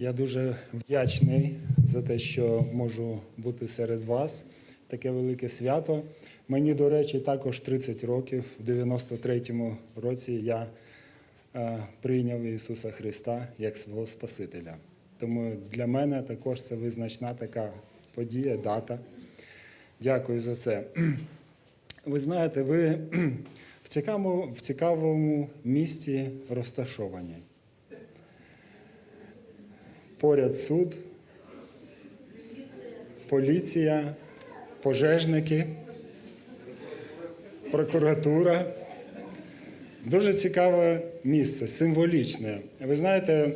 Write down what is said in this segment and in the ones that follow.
Я дуже вдячний за те, що можу бути серед вас. Таке велике свято. Мені, до речі, також 30 років. В 93-му році я е, прийняв Ісуса Христа як свого Спасителя. Тому для мене також це визначна така подія, дата. Дякую за це. Ви знаєте, ви в цікавому, в цікавому місці розташовані. Поряд суд, поліція, пожежники, прокуратура. Дуже цікаве місце, символічне. Ви знаєте,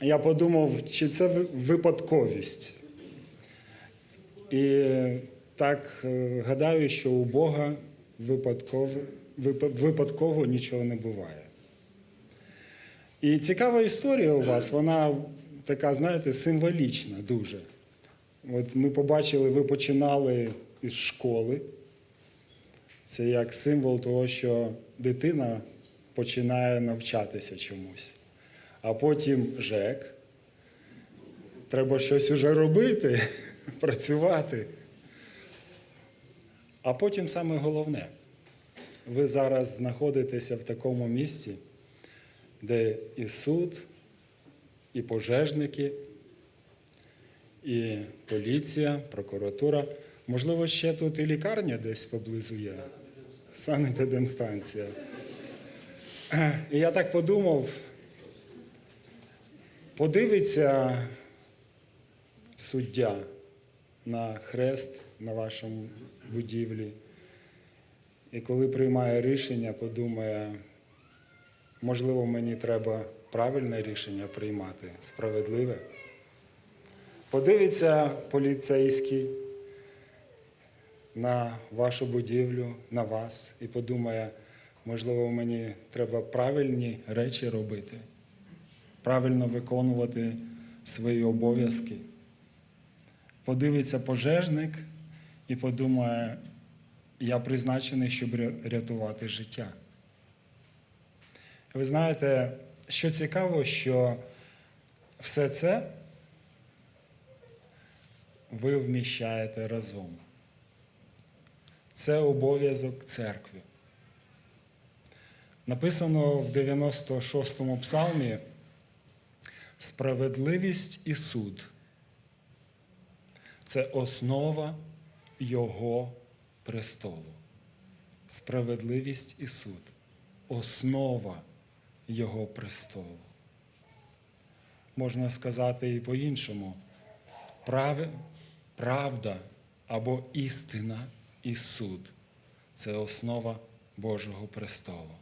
я подумав, чи це випадковість. І так е, гадаю, що у Бога випадково, випадково нічого не буває. І цікава історія у вас, вона така, знаєте, символічна дуже. От ми побачили, ви починали із школи. Це як символ того, що дитина починає навчатися чомусь. А потім ЖЕК. Треба щось уже робити, працювати. А потім саме головне, ви зараз знаходитеся в такому місці, де і суд, і пожежники, і поліція, прокуратура. Можливо, ще тут і лікарня десь поблизу є. Санепідемстанція. І я так подумав, подивиться суддя на хрест на вашому будівлі. І коли приймає рішення, подумає, можливо, мені треба правильне рішення приймати, справедливе. Подивиться поліцейський на вашу будівлю, на вас, і подумає, можливо, мені треба правильні речі робити, правильно виконувати свої обов'язки. Подивиться пожежник і подумає, я призначений, щоб рятувати життя. Ви знаєте, що цікаво, що все це ви вміщаєте разом. Це обов'язок церкви. Написано в 96-му псалмі справедливість і суд це основа Його престолу. Справедливість і суд основа Його престолу. Можна сказати і по-іншому. Правда або істина і суд це основа Божого престолу.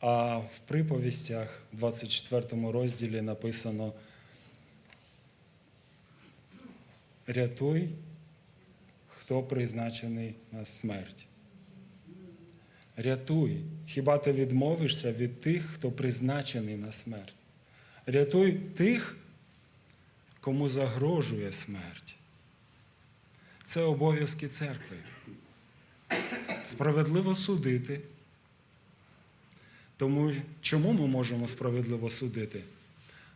А в приповістях, в 24 розділі написано: рятуй, хто призначений на смерть. Рятуй, хіба ти відмовишся від тих, хто призначений на смерть? Рятуй тих, кому загрожує смерть. Це обов'язки церкви. Справедливо судити. Тому чому ми можемо справедливо судити?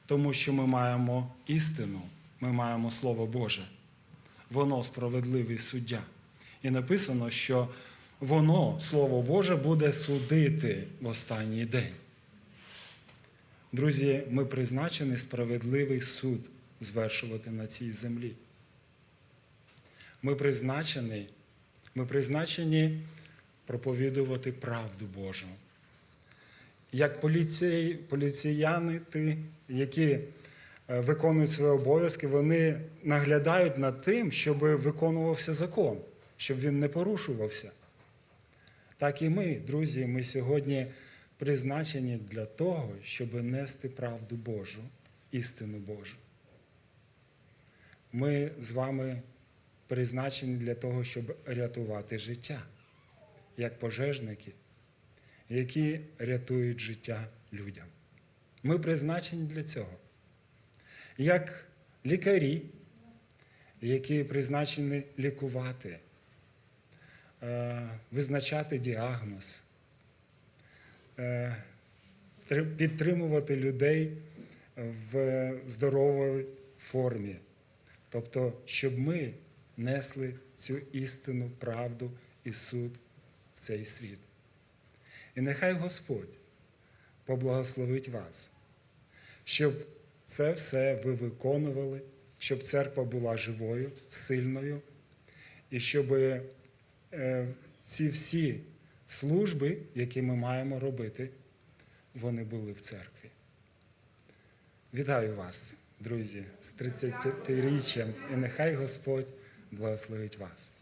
Тому що ми маємо істину, ми маємо Слово Боже. Воно справедливий суддя. І написано, що воно, Слово Боже, буде судити в останній день. Друзі, ми призначені справедливий суд звершувати на цій землі. Ми призначені, ми призначені проповідувати правду Божу. Як поліцей, поліціяни, які е, виконують свої обов'язки, вони наглядають над тим, щоб виконувався закон, щоб він не порушувався. Так і ми, друзі, ми сьогодні призначені для того, щоб нести правду Божу, істину Божу. Ми з вами призначені для того, щоб рятувати життя, як пожежники, які рятують життя людям. Ми призначені для цього. Як лікарі, які призначені лікувати, визначати діагноз, е, підтримувати людей в здоровій формі. Тобто, щоб ми несли цю істину, правду і суд в цей світ. І нехай Господь поблагословить вас, щоб це все ви виконували, щоб церква була живою, сильною, і щоб е, ці всі служби, які ми маємо робити, вони були в церкві. Вітаю вас, друзі, з 30-річчям, і нехай Господь благословить вас.